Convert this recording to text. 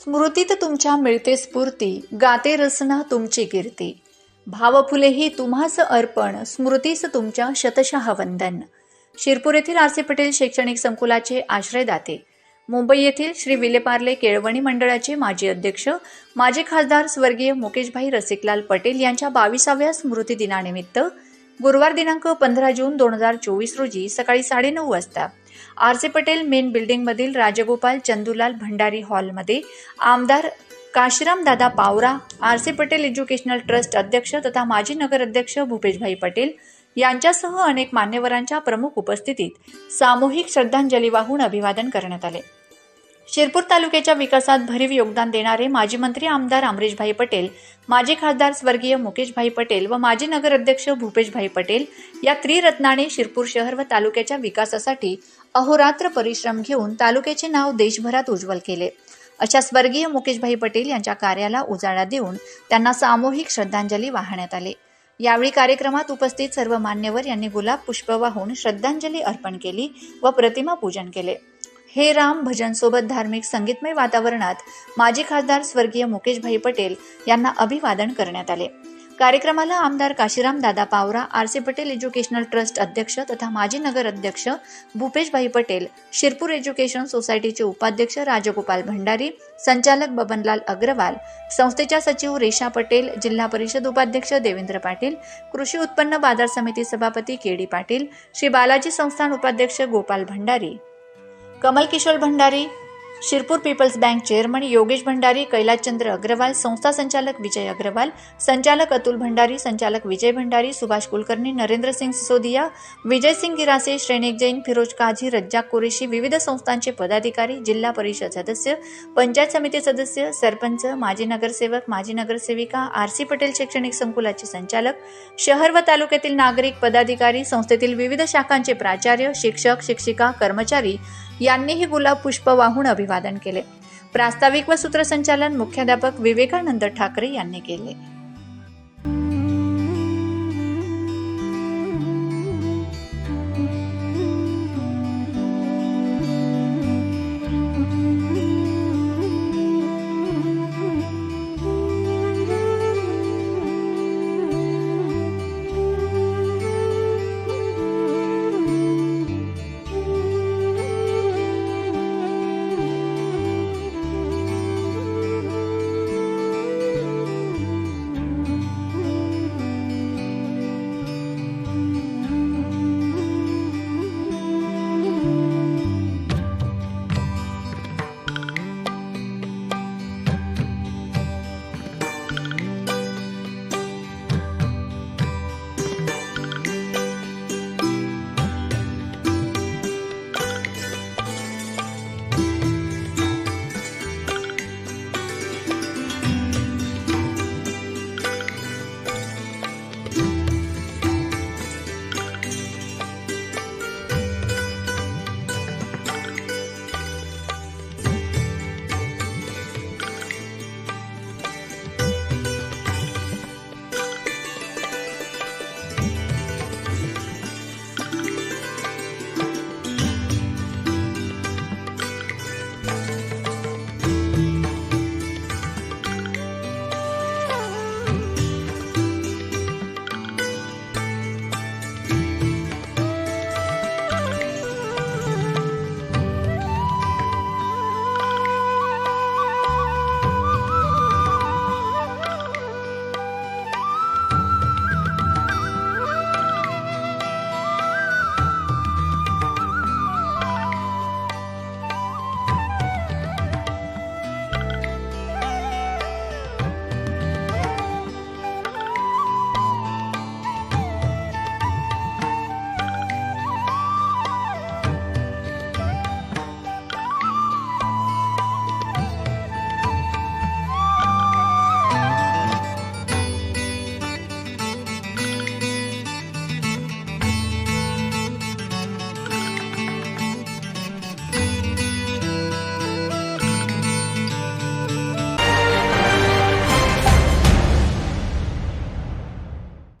स्मृतीत तुमच्या मिळते स्फूर्ती गाते रसना तुमची कीर्ती. भावफुले ही तुम्हास अर्पण स्मृतीस तुमच्या शतशः वंदन शिरपूर येथील आर सी पटेल शैक्षणिक संकुलाचे आश्रयदाते. मुंबई येथील श्री विलेपार्ले केळवणी मंडळाचे माजी अध्यक्ष माजी खासदार स्वर्गीय मुकेशभाई रसिकलाल पटेल यांच्या बावीसाव्या स्मृती दिनानिमित्त गुरुवार दिनांक पंधरा जून दोन हजार चोवीस रोजी सकाळी साडेनऊ वाजता आरसे पटेल मेन बिल्डिंगमधील राजगोपाल चंदूलाल भंडारी हॉलमध्ये आमदार Kashiramdada Dada Pawara C Patel educational trust अध्यक्ष तथा माजी नगराध्यक्ष भूपेशभाई पटेल यांच्यासह अनेक मान्यवरांच्या प्रमुख उपस्थितीत सामूहिक श्रद्धांजली वाहून अभिवादन करण्यात आले. शिरपूर तालुक्याच्या विकासात भरीव योगदान देणारे माजी मंत्री आमदार अमरीशभाई पटेल माजी खासदार स्वर्गीय मुकेशभाई पटेल व माजी नगराध्यक्ष भूपेशभाई पटेल या त्रिरत्नाने शिरपूर शहर व तालुक्याच्या विकासासाठी अहोरात्र परिश्रम घेऊन तालुक्याचे नाव देशभरात उज्ज्वल केले. अशा स्वर्गीय मुकेशभाई पटेल यांच्या कार्याला उजाळा देऊन त्यांना सामूहिक श्रद्धांजली वाहण्यात आली. यावेळी कार्यक्रमात उपस्थित सर्व मान्यवर यांनी गुलाब पुष्प वाहून श्रद्धांजली अर्पण केली व प्रतिमा पूजन केले. हे राम भजनसोबत धार्मिक संगीतमय वातावरणात माजी खासदार स्वर्गीय मुकेशभाई पटेल यांना अभिवादन करण्यात आले. कार्यक्रमाला आमदार Kashiram Dada Pawara RC Patel educational trust अध्यक्ष तथा माजी नगर अध्यक्ष भूपेशभाई पटेल शिरपूर एज्युकेशन सोसायटीचे उपाध्यक्ष राजगोपाल भंडारी संचालक बबनलाल अग्रवाल संस्थेच्या सचिव रेशा पटेल जिल्हा परिषद उपाध्यक्ष देवेंद्र पाटील कृषी उत्पन्न बाजार समिती सभापती के डी पाटील श्री बालाजी संस्थान उपाध्यक्ष Gopal Bhandari Kamal Kishore Bhandari Shirpur people's bank chairman Yogesh Bhandari Kailaschandra Agarwal संस्था संचालक विजय अग्रवाल संचालक अतुल भंडारी संचालक विजय भंडारी सुभाष कुलकर्णी नरेंद्र सिंग सिसोदिया विजय सिंग गिरासे श्रेणिक जैन फिरोज काझी रज्जाक कुरेशी विविध संस्थांचे पदाधिकारी जिल्हा परिषद सदस्य पंचायत समिती सदस्य सरपंच माजी नगरसेवक माजी नगरसेविका आर सी पटेल शैक्षणिक संकुलाचे संचालक शहर व तालुक्यातील नागरिक पदाधिकारी संस्थेतील विविध शाखांचे प्राचार्य शिक्षक शिक्षिका कर्मचारी यांनीही गुलाब पुष्प वाहून अभिवादन केले. प्रास्ताविक व सूत्रसंचालन मुख्याध्यापक विवेकानंद ठाकरे यांनी केले.